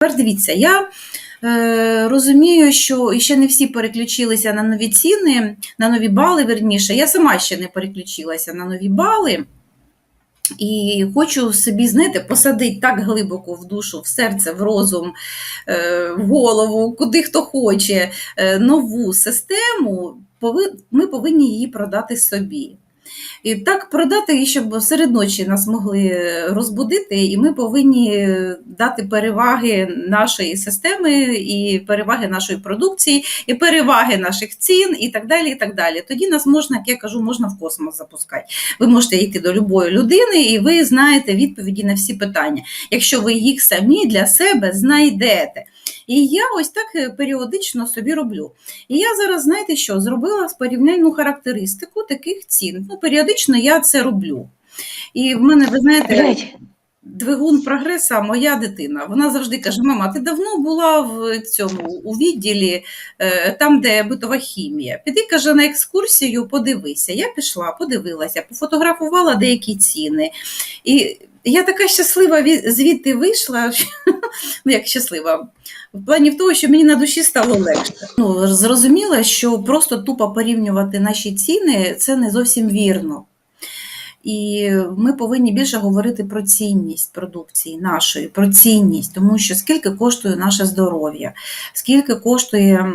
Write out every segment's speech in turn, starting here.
Тепер дивіться, я е, розумію, що ще не всі переключилися на нові ціни, на нові бали, верніше. Я сама ще не переключилася на нові бали. І хочу собі, знаєте, посадити так глибоко в душу, в серце, в розум, е, в голову, куди хто хоче, е, нову систему, ми повинні її продати собі. І так продати, щоб серед ночі нас могли розбудити, і ми повинні дати переваги нашої системи, і переваги нашої продукції, і переваги наших цін, і так далі. і так далі. Тоді нас можна, як я кажу, можна в космос запускати. Ви можете йти до любої людини, і ви знаєте відповіді на всі питання, якщо ви їх самі для себе знайдете. І я ось так е, періодично собі роблю. І я зараз, знаєте що, зробила порівняльну характеристику таких цін. Ну, періодично я це роблю. І в мене, ви знаєте, двигун прогреса, моя дитина. Вона завжди каже: Мама, ти давно була в цьому у відділі, е, там, де битова хімія. Піди, каже, на екскурсію, подивися. Я пішла, подивилася, пофотографувала деякі ціни. І я така щаслива звідти вийшла, ну як щаслива, в плані в того, що мені на душі стало легше. Ну, зрозуміла, що просто тупо порівнювати наші ціни це не зовсім вірно. І ми повинні більше говорити про цінність продукції нашої, про цінність, тому що скільки коштує наше здоров'я, скільки коштує,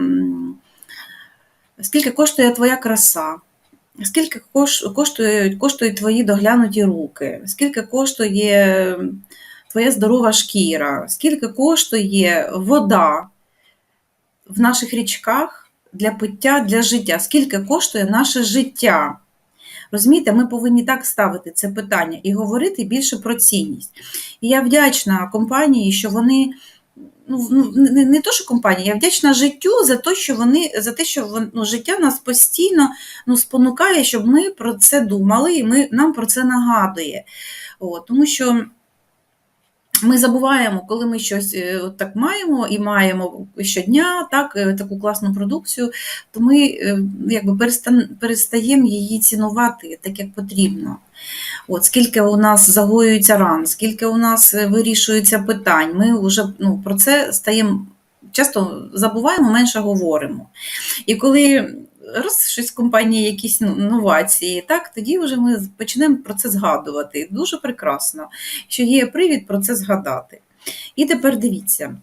скільки коштує твоя краса, скільки кош- коштує, коштують твої доглянуті руки, скільки коштує твоя здорова шкіра, скільки коштує вода в наших річках для пиття, для життя, скільки коштує наше життя. Розумієте, ми повинні так ставити це питання і говорити більше про цінність. І я вдячна компанії, що вони. Ну, ну, не, не то, що компанія, я вдячна життю за те, що вони за те, що ну, життя нас постійно ну, спонукає, щоб ми про це думали, і ми, нам про це нагадує. О, тому що ми забуваємо, коли ми щось е, от так маємо і маємо щодня так, е, таку класну продукцію, то ми е, якби перестаємо її цінувати так, як потрібно. От, скільки у нас загоюється ран, скільки у нас вирішується питань, ми вже ну, про це стаємо часто забуваємо, менше говоримо. І коли раз щось в компанії якісь новації, так, тоді вже ми почнемо про це згадувати. Дуже прекрасно, що є привід про це згадати. І тепер дивіться.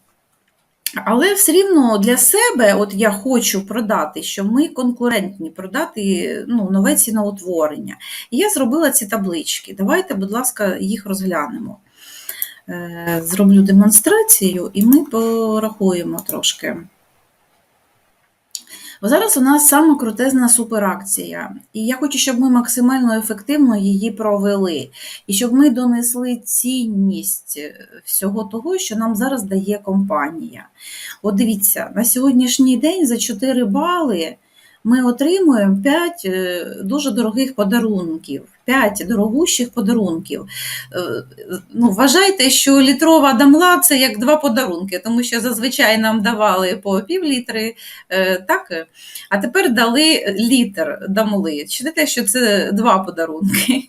Але все рівно для себе, от я хочу продати, що ми конкурентні, продати ну, нове ціноутворення. І я зробила ці таблички. Давайте, будь ласка, їх розглянемо. Е, Зроблю демонстрацію, і ми порахуємо трошки. Бо Зараз у нас саме крутезна суперакція, і я хочу, щоб ми максимально ефективно її провели, і щоб ми донесли цінність е, всього того, що нам зараз дає компанія. От дивіться, на сьогоднішній день за 4 бали ми отримуємо 5 дуже дорогих подарунків. 5 дорогущих подарунків. Е, Ну, вважайте, що літрова дамла це як два подарунки, тому що зазвичай нам давали по пів літри, е, так? а тепер дали літр дамли. Читайте, що це два подарунки.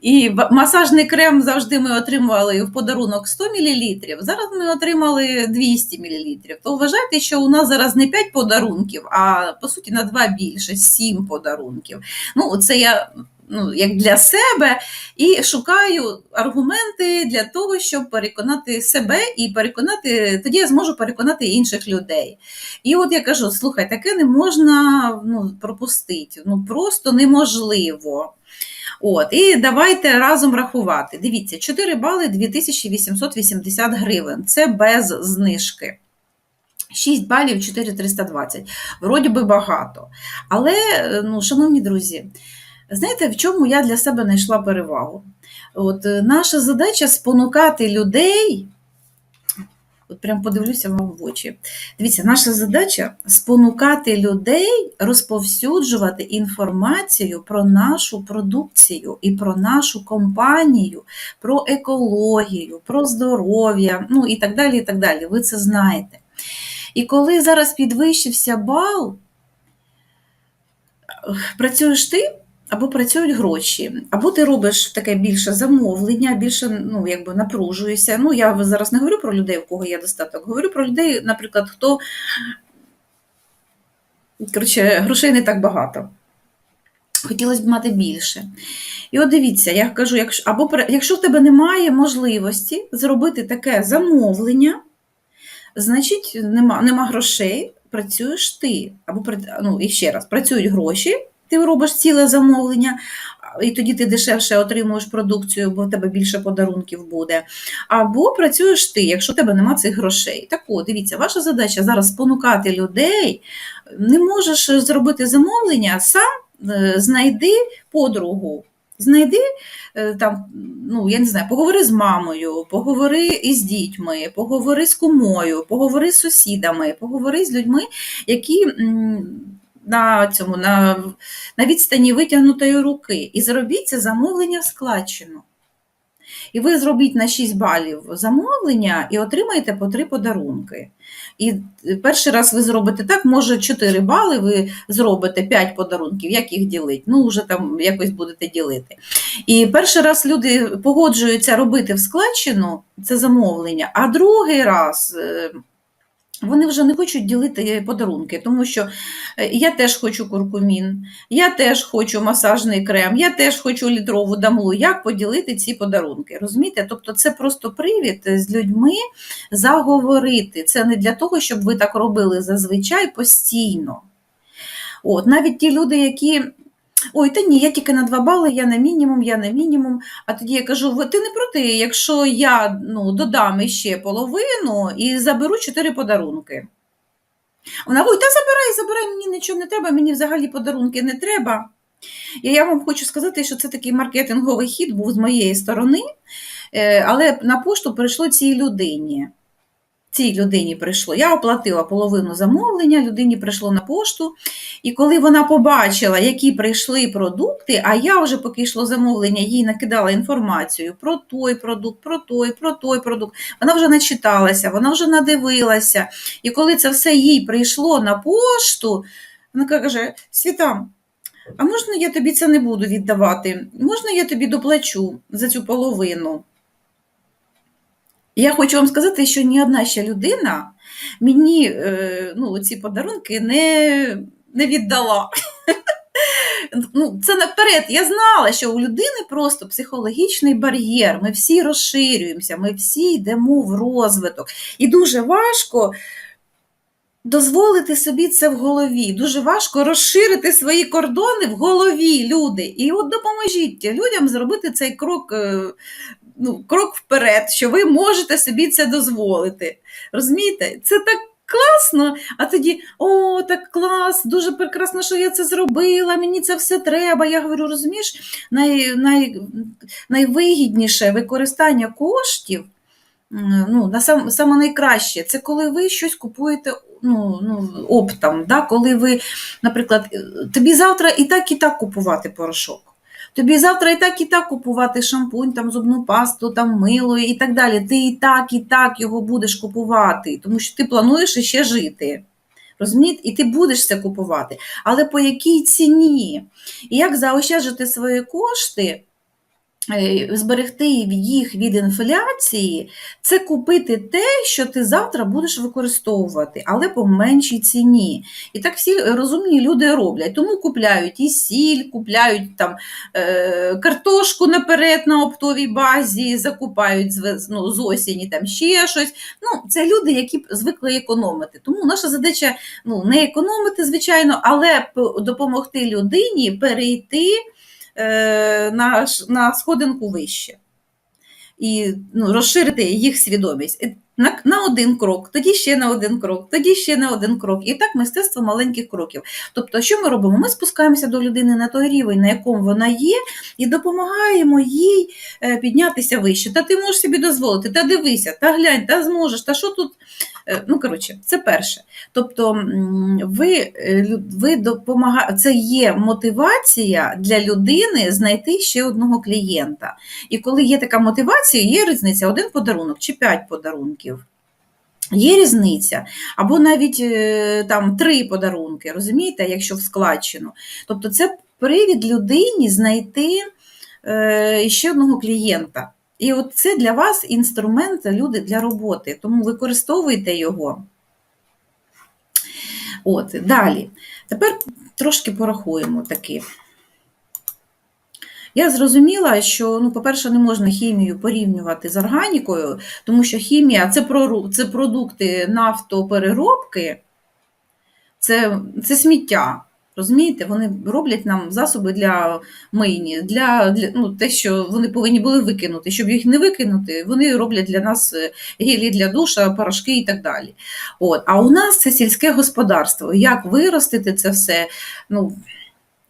І масажний крем завжди ми отримували в подарунок 100 мл, зараз ми отримали 200 мл. То вважайте, що у нас зараз не 5 подарунків, а по суті на 2 більше, 7 подарунків. Ну, це я ну, як для себе і шукаю аргументи для того, щоб переконати себе і переконати, тоді я зможу переконати інших людей. І от я кажу: слухай, таке не можна ну, пропустити. Ну просто неможливо. От, і давайте разом рахувати. Дивіться, 4 бали 2880 гривень. Це без знижки. 6 балів 4320. Вроді би багато. Але, ну, шановні друзі, знаєте, в чому я для себе знайшла перевагу? От, е, наша задача спонукати людей. От прям подивлюся вам в очі. Дивіться, наша задача спонукати людей розповсюджувати інформацію про нашу продукцію і про нашу компанію, про екологію, про здоров'я, ну і так далі. і так далі. Ви це знаєте. І коли зараз підвищився бал, працюєш ти, або працюють гроші, або ти робиш таке більше замовлення, більше ну, якби напружуєшся. Ну, я зараз не говорю про людей, у кого є достаток, говорю про людей, наприклад, хто коротше, грошей не так багато. Хотілося б мати більше. І от дивіться, я кажу, якщо, або якщо в тебе немає можливості зробити таке замовлення, значить нема, нема грошей, працюєш ти. Або ну, і ще раз, працюють гроші, ти робиш ціле замовлення, і тоді ти дешевше отримуєш продукцію, бо в тебе більше подарунків буде. Або працюєш ти, якщо в тебе нема цих грошей. Так от, дивіться, ваша задача зараз спонукати людей. Не можеш зробити замовлення, сам е, знайди подругу. Знайди е, там, ну я не знаю, поговори з мамою, поговори із дітьми, поговори з кумою, поговори з сусідами, поговори з людьми, які на цьому на, на відстані витягнутої руки, і зробіть це замовлення в складчину. І ви зробіть на 6 балів замовлення і отримаєте по 3 подарунки. І перший раз ви зробите так, може 4 бали, ви зробите 5 подарунків, як їх ділить? Ну, вже там якось будете ділити. І перший раз люди погоджуються робити в складчину це замовлення, а другий раз. Е, Вони вже не хочуть ділити подарунки, тому що е, я теж хочу куркумін, я теж хочу масажний крем, я теж хочу літрову дамлу. Як поділити ці подарунки? Розумієте? Тобто це просто привід з людьми заговорити. Це не для того, щоб ви так робили зазвичай постійно. От, навіть ті люди, які. Ой, та ні, я тільки на 2 бали, я на мінімум, я на мінімум. А тоді я кажу: ти не проти, якщо я ну, додам іще половину і заберу 4 подарунки. Вона ой, та забирай, забирай, мені нічого не треба, мені взагалі подарунки не треба. І я вам хочу сказати, що це такий маркетинговий хід був з моєї сторони, е, але на пошту прийшло цій людині. Цій людині прийшло. Я оплатила половину замовлення, людині прийшло на пошту. І коли вона побачила, які прийшли продукти, а я вже поки йшло замовлення, їй накидала інформацію про той продукт, про той, про той продукт. Вона вже начиталася, вона вже надивилася. І коли це все їй прийшло на пошту, вона каже: Світа, а можна я тобі це не буду віддавати? Можна я тобі доплачу за цю половину? Я хочу вам сказати, що ні одна ще людина мені е, ну, ці подарунки не, не віддала. Ну, це наперед. Я знала, що у людини просто психологічний бар'єр. Ми всі розширюємося, ми всі йдемо в розвиток. І дуже важко дозволити собі це в голові. Дуже важко розширити свої кордони в голові, люди. І от допоможіть людям зробити цей крок, е, ну, крок вперед, що ви можете собі це дозволити. Розумієте? Це так. Класно, а тоді о, так клас, дуже прекрасно, що я це зробила, мені це все треба. Я говорю, розумієш, най, най, найвигідніше використання коштів, ну, на сам, саме найкраще, це коли ви щось купуєте ну, ну, оптом, да? коли ви, наприклад, тобі завтра і так, і так купувати порошок. Тобі завтра і так, і так купувати шампунь, там, зубну пасту, там, мило і так далі. Ти і так, і так його будеш купувати, тому що ти плануєш іще жити. Розумієте? І ти будеш це купувати. Але по якій ціні? І як заощаджити свої кошти, зберегти їх від інфляції, це купити те, що ти завтра будеш використовувати, але по меншій ціні. І так всі розумні люди роблять. Тому купляють і сіль, купляють там е, картошку наперед на оптовій базі, закупають з, ну, з осені там ще щось. Ну, це люди, які звикли економити. Тому наша задача ну, не економити, звичайно, але допомогти людині перейти е, на, на сходинку вище і ну, розширити їх свідомість. На, на один крок, тоді ще на один крок, тоді ще на один крок. І так мистецтво маленьких кроків. Тобто, що ми робимо? Ми спускаємося до людини на той рівень, на якому вона є, і допомагаємо їй е, піднятися вище. Та ти можеш собі дозволити, та дивися, та глянь, та зможеш, та що тут. Е, Ну, коротше, це перше. Тобто, ви, е, ви допомага... це є мотивація для людини знайти ще одного клієнта. І коли є така мотивація, є різниця один подарунок чи п'ять подарунків. Є різниця, або навіть е, там три подарунки, розумієте, якщо в складчину. Тобто це привід людині знайти е, ще одного клієнта. І от це для вас інструмент люди для роботи, тому використовуйте його. От, далі. Тепер трошки порахуємо таки. Я зрозуміла, що, ну, по-перше, не можна хімію порівнювати з органікою, тому що хімія це, це продукти нафтопереробки, це, це сміття. Розумієте, вони роблять нам засоби для мийні, для, для ну, те, що вони повинні були викинути. Щоб їх не викинути, вони роблять для нас е, гелі для душа, порошки і так далі. От. А у нас це сільське господарство. Як виростити це все? Ну,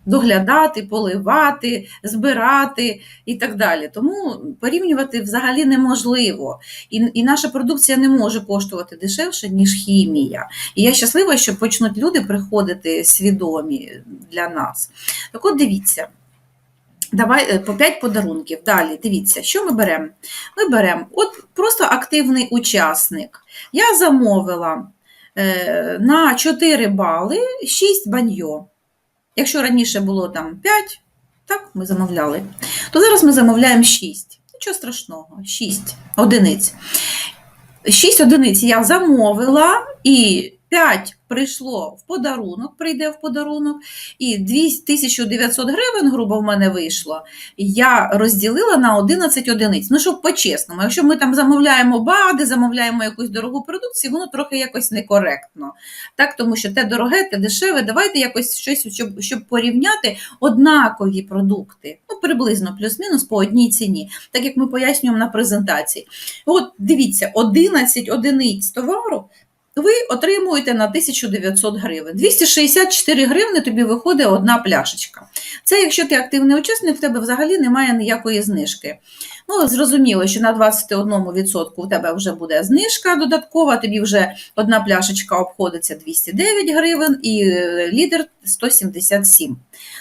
доглядати, поливати, збирати і так далі. Тому порівнювати взагалі неможливо. І, і наша продукція не може коштувати дешевше, ніж хімія. І я щаслива, що почнуть люди приходити свідомі для нас. Так от дивіться. Давай е, по 5 подарунків. Далі, дивіться, що ми беремо? Ми беремо от просто активний учасник. Я замовила е, на 4 бали 6 баньйо. Якщо раніше було там 5, так, ми замовляли, то зараз ми замовляємо 6. Нічого страшного, 6 одиниць. 6 одиниць я замовила, і 5 прийшло в подарунок, прийде в подарунок, і 2900 гривень, грубо в мене вийшло, я розділила на 11 одиниць. Ну, щоб по-чесному, якщо ми там замовляємо БАДи, замовляємо якусь дорогу продукцію, воно трохи якось некоректно. Так, тому що те дороге, те дешеве, давайте якось щось, щоб, щоб порівняти однакові продукти, ну, приблизно плюс-мінус по одній ціні, так як ми пояснюємо на презентації. От дивіться, 11 одиниць товару ви отримуєте на 1900 гривень. 264 гривни тобі виходить одна пляшечка. Це якщо ти активний учасник, в тебе взагалі немає ніякої знижки. Ну, зрозуміло, що на 21% у тебе вже буде знижка додаткова, тобі вже одна пляшечка обходиться 209 гривень і е, лідер 177.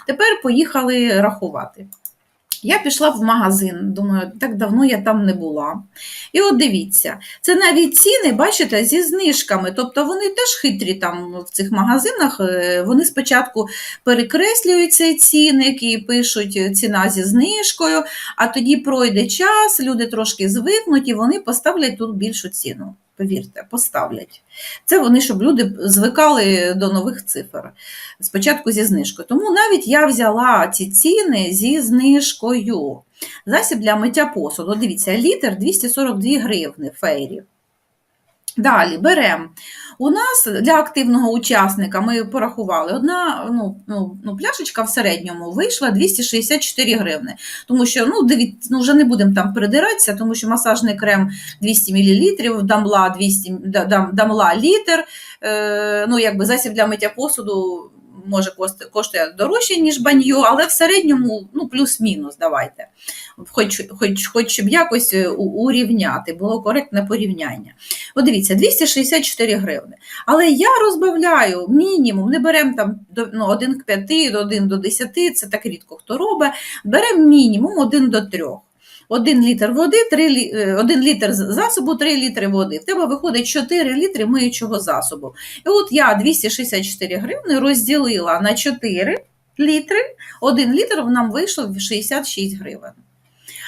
Тепер поїхали рахувати. Я пішла в магазин, думаю, так давно я там не була. І от дивіться, це навіть ціни, бачите, зі знижками. Тобто вони теж хитрі там в цих магазинах. е, Вони спочатку перекреслюють ці ціни, які пишуть е, ціна зі знижкою, а тоді пройде час, люди трошки звикнуть і вони поставлять тут більшу ціну. Повірте, поставлять. Це вони, щоб люди звикали до нових цифр. Спочатку зі знижкою. Тому навіть я взяла ці ціни зі знижкою. Засіб для миття посуду. Дивіться, літр 242 гривни фейрі. Далі беремо. У нас для активного учасника ми порахували, одна ну, ну, ну, пляшечка в середньому вийшла 264 гривни. Тому що, ну, дивіться, ну, вже не будемо там придиратися, тому що масажний крем 200 мл, дамла, 200, дам- дамла літр, е, ну, якби засіб для миття посуду може коштує дорожче, ніж баньйо, але в середньому ну, плюс-мінус давайте. Хоч, хоч, хоч щоб якось е, урівняти, було коректне порівняння. От дивіться, 264 гривни. Але я розбавляю мінімум, не беремо там ну, 1 к 5, 1 до 10, це так рідко хто робить. Беремо мінімум 1 до 3. 1 літр води, 3, 1 літр засобу, 3 літри води. В тебе виходить 4 літри миючого засобу. І от я 264 гривни розділила на 4 літри, 1 літр нам вийшло в 66 гривень.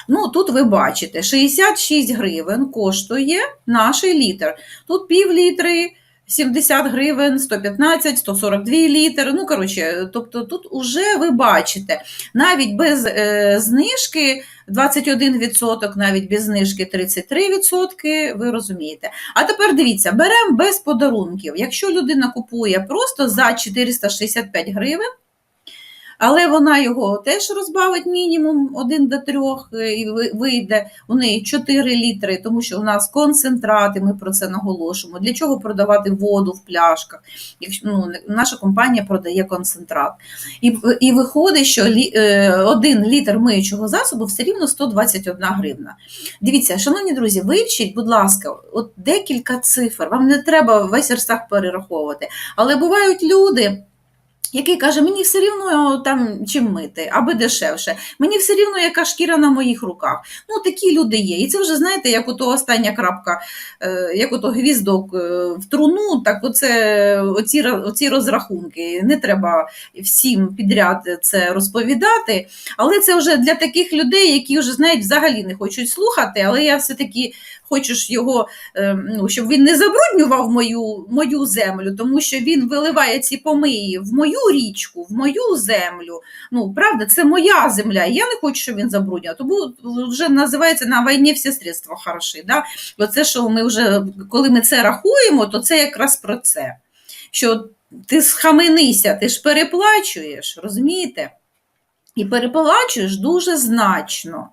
Ну, тут ви бачите, 66 гривень коштує наш літр. Тут пів літри, 70 гривень, 115, 142 літри. Ну, коротше, тобто тут уже ви бачите, навіть без е, знижки 21%, навіть без знижки 33%, ви розумієте. А тепер дивіться, беремо без подарунків. Якщо людина купує просто за 465 гривень, але вона його теж розбавить мінімум 1 до 3 і вийде у неї 4 літри, тому що у нас концентрати, ми про це наголошуємо. Для чого продавати воду в пляшках? Якщо ну, наша компанія продає концентрат. І, і виходить, що лі, е, 1 літр миючого засобу все рівно 121 гривна. Дивіться, шановні друзі, вивчіть, будь ласка, от декілька цифр. Вам не треба весь верстах перераховувати. Але бувають люди. Який каже, мені все рівно там чим мити, аби дешевше. Мені все рівно, яка шкіра на моїх руках. Ну, такі люди є. І це вже, знаєте, як ото остання крапка, е, як ото гвіздок е, в труну, так оце оці, оці розрахунки. Не треба всім підряд це розповідати. Але це вже для таких людей, які вже знають, взагалі не хочуть слухати, але я все-таки хочу ж його, е, ну, щоб він не забруднював мою, мою землю, тому що він виливає ці помиї в мою річку, в мою землю. Ну, правда, це моя земля, і я не хочу, щоб він забруднював. Тому вже називається на війні всі средства хороші. Да? Оце, що ми вже, коли ми це рахуємо, то це якраз про це. Що ти схаменися, ти ж переплачуєш, розумієте? І переплачуєш дуже значно.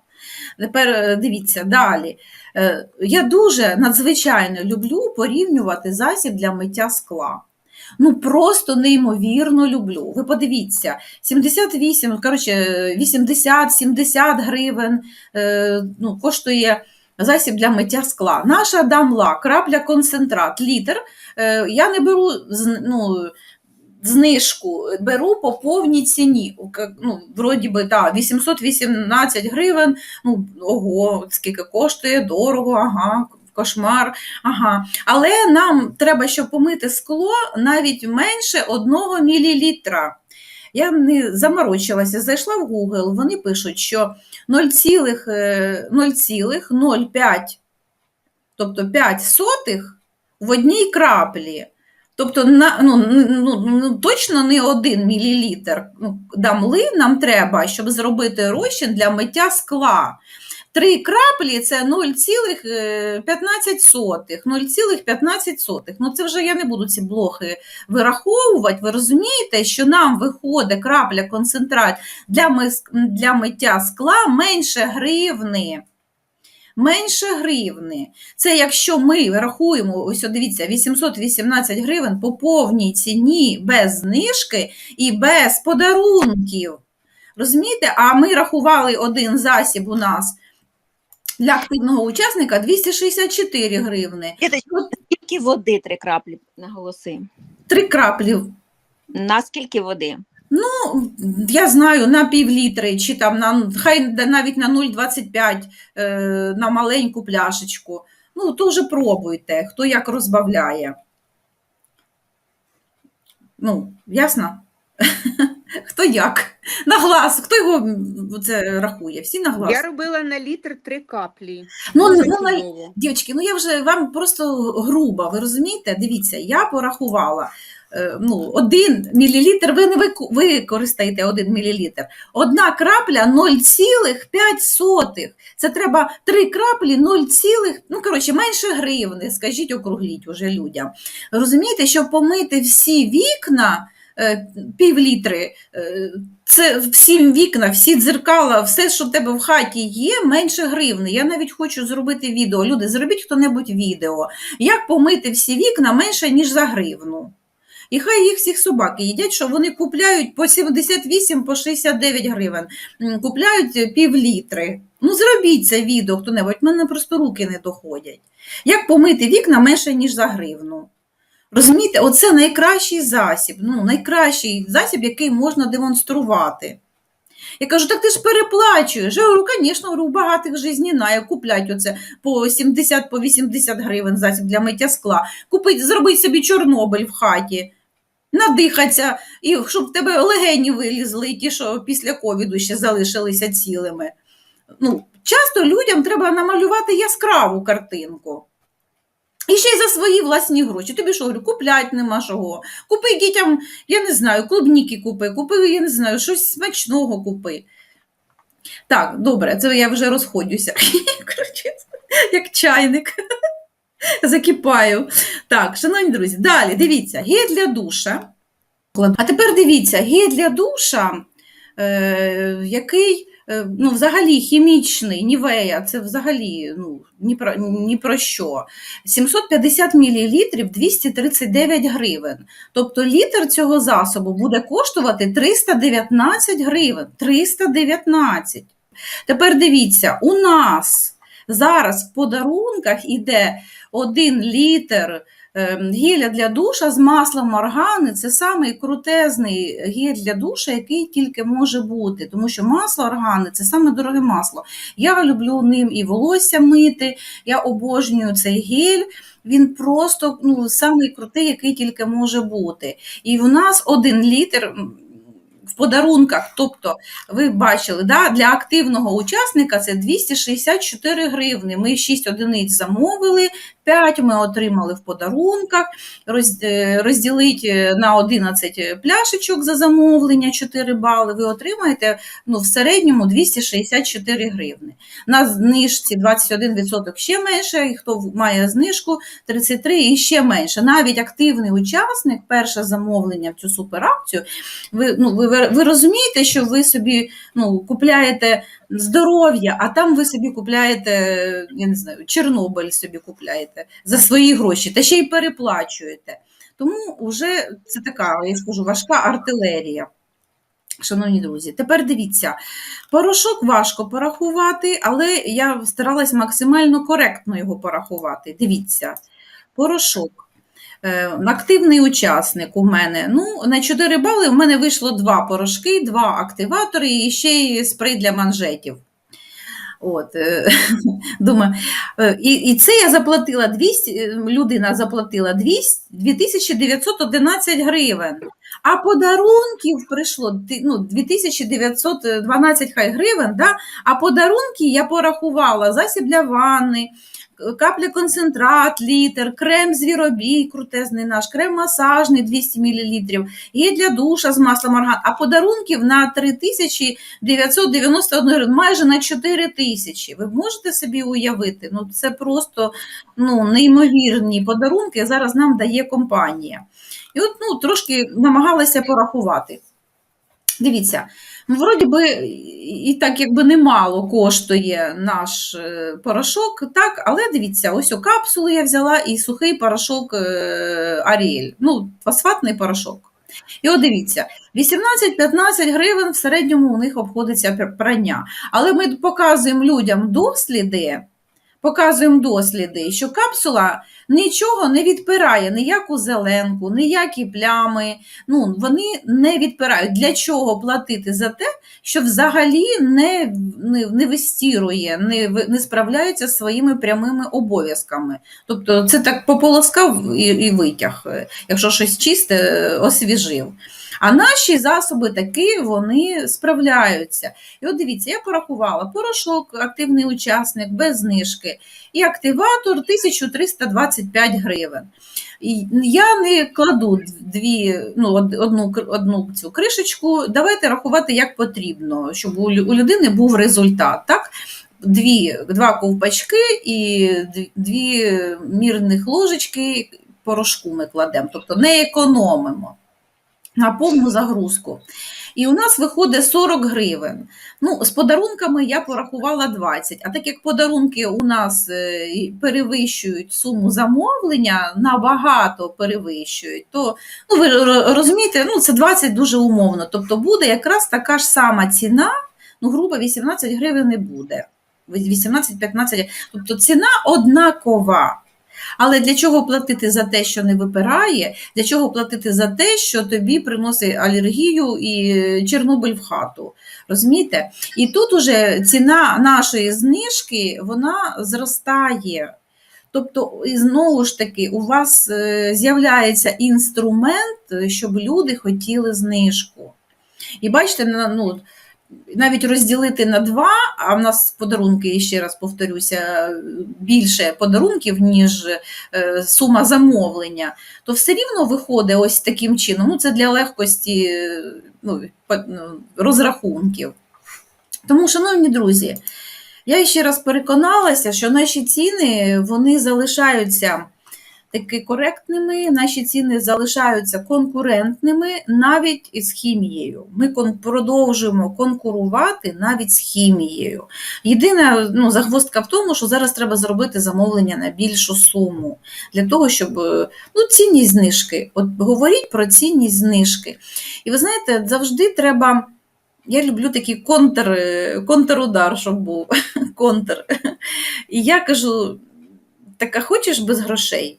Тепер е, дивіться далі. Е, Я дуже надзвичайно люблю порівнювати засіб для миття скла. Ну, просто неймовірно люблю. Ви подивіться, 78, коротше, 80-70 гривень е, ну, коштує засіб для миття скла. Наша дамла, крапля концентрат, літр. Е, Я не беру ну, знижку, беру по повній ціні. Ну, вроді би, так, 818 гривень, ну, ого, скільки коштує, дорого, ага, кошмар, ага. Але нам треба, щоб помити скло, навіть менше 1 мл. Я не заморочилася, зайшла в Google, вони пишуть, що 0,0, е, 0,05, тобто 5 сотих в одній краплі. Тобто на, ну, ну, ну, точно не 1 мл ну, дамли нам треба, щоб зробити розчин для миття скла. Три краплі це 0,15. 0,15. Ну це вже я не буду ці блохи вираховувати. Ви розумієте, що нам виходить крапля концентрат для, для миття скла менше гривни. Менше гривни. Це якщо ми рахуємо, ось дивіться, 818 гривень по повній ціні без знижки і без подарунків. Розумієте? А ми рахували один засіб у нас для активного учасника 264 гривни. Скільки води три краплі наголоси? Три краплі. На скільки води? Ну, я знаю, на пів літри, чи там на хай навіть на 0,25 е, на маленьку пляшечку. Ну, то вже пробуйте, хто як розбавляє. Ну, ясно? Хто як? На глаз, хто його це рахує? Всі на глаз. Я робила на літр три каплі. Ну, ну, на- чудово. Дівчатки, ну я вже вам просто груба, ви розумієте? Дивіться, я порахувала. Е, Ну, один мілілітр, ви не використаєте один мілілітр. Одна крапля 0,5. Це треба три краплі 0, ну, коротше, менше гривни, скажіть, округліть уже людям. Розумієте, щоб помити всі вікна, е, пів літри, е, це всі вікна, всі дзеркала, все, що в тебе в хаті є, менше гривни. Я навіть хочу зробити відео. Люди, зробіть хто-небудь відео. Як помити всі вікна менше, ніж за гривну. І хай їх всіх собаки їдять, що вони купляють по 78, по 69 гривень, купляють півлітри. Ну, зробіть це відео хто-небудь, в мене просто руки не доходять. Як помити вікна менше, ніж за гривну. Розумієте, оце найкращий засіб, ну, найкращий засіб, який можна демонструвати. Я кажу, так ти ж переплачуєш. Я говорю, звісно, у багатих жизніна, куплять оце по 70 по 80 гривень засіб для миття скла. Купить, зробить собі Чорнобиль в хаті, надихатися, і щоб в тебе легені вилізли, ті, що після ковіду ще залишилися цілими. Ну, часто людям треба намалювати яскраву картинку. І ще й за свої власні гроші. Тобі що говорю, куплять нема чого. Купи дітям, я не знаю, клубніки купи, купи, я не знаю, щось смачного купи. Так, добре, це я вже. Коротше, як чайник. Закипаю. Так, шановні друзі, далі дивіться, гель для душа. А тепер дивіться, гель для душа, е, який ну, взагалі хімічний, нівея, це взагалі ну, ні, про, ні про що. 750 мл 239 гривень. Тобто літр цього засобу буде коштувати 319 гривень. 319. Тепер дивіться, у нас зараз в подарунках іде один літр е, геля для душа з маслом органи це самий крутезний гель для душа, який тільки може бути, тому що масло органи це саме дороге масло. Я люблю ним і волосся мити, я обожнюю цей гель. Він просто ну, самий крутий, який тільки може бути. І в нас один літр в подарунках. Тобто, ви бачили, да, для активного учасника це 264 гривни. Ми 6 одиниць замовили, 5 ми отримали в подарунках. Е, розділіть е, на 11 пляшечок за замовлення 4 бали. Ви отримаєте ну, в середньому 264 гривни. На знижці 21% ще менше, і хто має знижку 33 і ще менше. Навіть активний учасник, перше замовлення в цю суперакцію, ви, ну, ви- ви розумієте, що ви собі ну, купляєте здоров'я, а там ви собі купляєте, я не знаю, Чорнобиль собі купляєте за свої гроші, та ще й переплачуєте. Тому вже це така, я скажу, важка артилерія. Шановні друзі, тепер дивіться, порошок важко порахувати, але я старалась максимально коректно його порахувати. Дивіться, порошок. Е, Активний учасник у мене. Ну, на 4 бали в мене вийшло два порошки, два активатори і ще й спрей для манжетів. От, е, думаю, е, і, і це я заплатила 200, е, людина заплатила 200, 2911 гривень. А подарунків прийшло ну, 2912 хай гривень, да? а подарунки я порахувала засіб для ванни, капля концентрат, літр, крем звіробій, крутезний наш, крем масажний 200 мл, є для душа з маслом орган, а подарунків на 3991 гривень, майже на 4 тисячі. Ви можете собі уявити? Ну, це просто ну, неймовірні подарунки зараз нам дає компанія. І от ну, трошки намагалася порахувати. Дивіться, ну, вроді би і так якби немало коштує наш е, порошок, так, але дивіться, ось у капсулу я взяла і сухий порошок е, Аріель, ну, фосфатний порошок. І от дивіться, 18-15 гривень в середньому у них обходиться прання. Але ми показуємо людям досліди, показуємо досліди, що капсула нічого не відпирає, ніяку зеленку, ніякі плями. Ну, вони не відпирають. Для чого платити за те, що взагалі не, не, не вистірує, не, не справляється зі своїми прямими обов'язками. Тобто це так пополоскав і, і витяг, якщо щось чисте, е, освіжив. А наші засоби таки вони справляються. І от дивіться, я порахувала порошок, активний учасник без знижки і активатор 1325 гривень. Я не кладу дві, ну, одну, одну цю кришечку. Давайте рахувати як потрібно, щоб у людини був результат. Так? Дві, два ковпачки і дві мірних ложечки порошку ми кладемо, тобто не економимо на повну загрузку. І у нас виходить 40 гривень. Ну, з подарунками я порахувала 20. А так як подарунки у нас е, перевищують суму замовлення, набагато перевищують, то ну, ви розумієте, ну, це 20 дуже умовно. Тобто буде якраз така ж сама ціна, ну, грубо 18 гривень не буде. 18-15, тобто ціна однакова. Але для чого платити за те, що не випирає? Для чого платити за те, що тобі приносить алергію і Чорнобиль в хату? Розумієте? І тут уже ціна нашої знижки вона зростає. Тобто, і знову ж таки, у вас е, з'являється інструмент, е, щоб люди хотіли знижку. І бачите, ну, навіть розділити на два, а в нас подарунки, ще раз повторюся, більше подарунків, ніж е, сума замовлення, то все рівно виходить ось таким чином. Ну, це для легкості ну, ну, розрахунків. Тому, шановні друзі, я ще раз переконалася, що наші ціни вони залишаються таки коректними, наші ціни залишаються конкурентними навіть із хімією. Ми продовжуємо конкурувати навіть з хімією. Єдина ну, загвоздка в тому, що зараз треба зробити замовлення на більшу суму для того, щоб е, ну, цінність знижки. От говоріть про цінність знижки. І ви знаєте, завжди треба. Я люблю такий контр, е, контрудар, щоб був контр. І я кажу: така хочеш без грошей?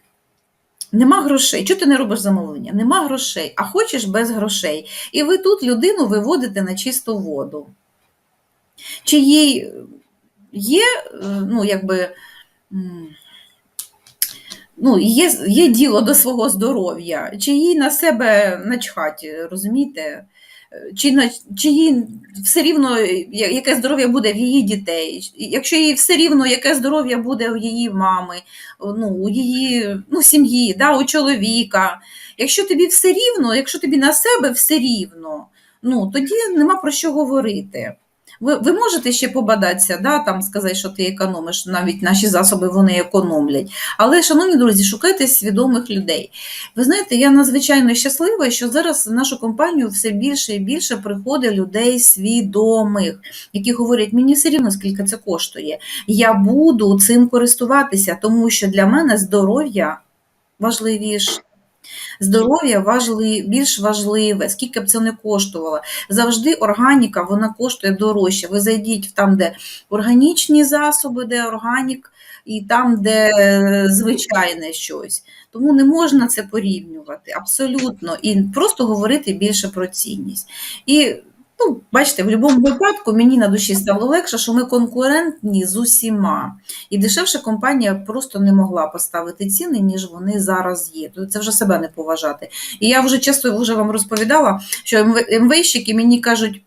Нема грошей. Чого ти не робиш замовлення? Нема грошей, а хочеш без грошей. І ви тут людину виводите на чисту воду. Чи їй є, е, ну, якби, ну, є, є діло до свого здоров'я, чи їй на себе начхати, розумієте? Чи, чи їй все рівно, яке здоров'я буде в її дітей, якщо їй все рівно, яке здоров'я буде у її мами, ну, у її ну, сім'ї, да, у чоловіка. Якщо тобі все рівно, якщо тобі на себе все рівно, ну, тоді нема про що говорити. Ви, ви можете ще побадатися, да, там сказати, що ти економиш, навіть наші засоби вони економлять. Але, шановні друзі, шукайте свідомих людей. Ви знаєте, я надзвичайно щаслива, що зараз в нашу компанію все більше і більше приходить людей свідомих, які говорять, мені все рівно скільки це коштує. Я буду цим користуватися, тому що для мене здоров'я важливіше. Здоров'я важли, більш важливе, скільки б це не коштувало. Завжди органіка вона коштує дорожче. Ви зайдіть там, де органічні засоби, де органік, і там, де е, звичайне щось. Тому не можна це порівнювати абсолютно. І просто говорити більше про цінність. І ну, бачите, в будь-якому випадку мені на душі стало легше, що ми конкурентні з усіма. І дешевша компанія просто не могла поставити ціни, ніж вони зараз є. Тобто це вже себе не поважати. І я вже часто вже вам розповідала, що МВ-щики мені кажуть: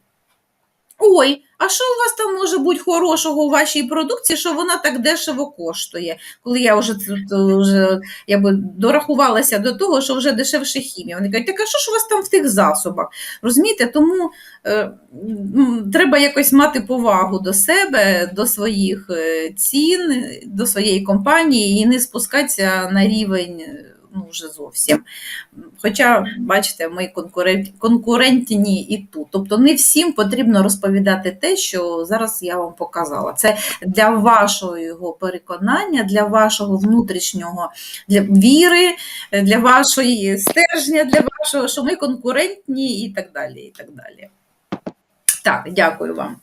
ой, а що у вас там може бути хорошого у вашій продукції, що вона так дешево коштує? Коли я вже, е, вже я би дорахувалася до того, що вже дешевше хімія. Вони кажуть, так а що ж у вас там в тих засобах? Розумієте, тому е, треба якось мати повагу до себе, до своїх е, цін, до своєї компанії і не спускатися на рівень. Ну, вже зовсім. Хоча, бачите, ми конкурент, конкурентні і тут. Тобто не всім потрібно розповідати те, що зараз я вам показала. Це для вашого його переконання, для вашого внутрішнього для віри, для вашої стержня, для вашого, що ми конкурентні і так далі. І так далі. Так, дякую вам.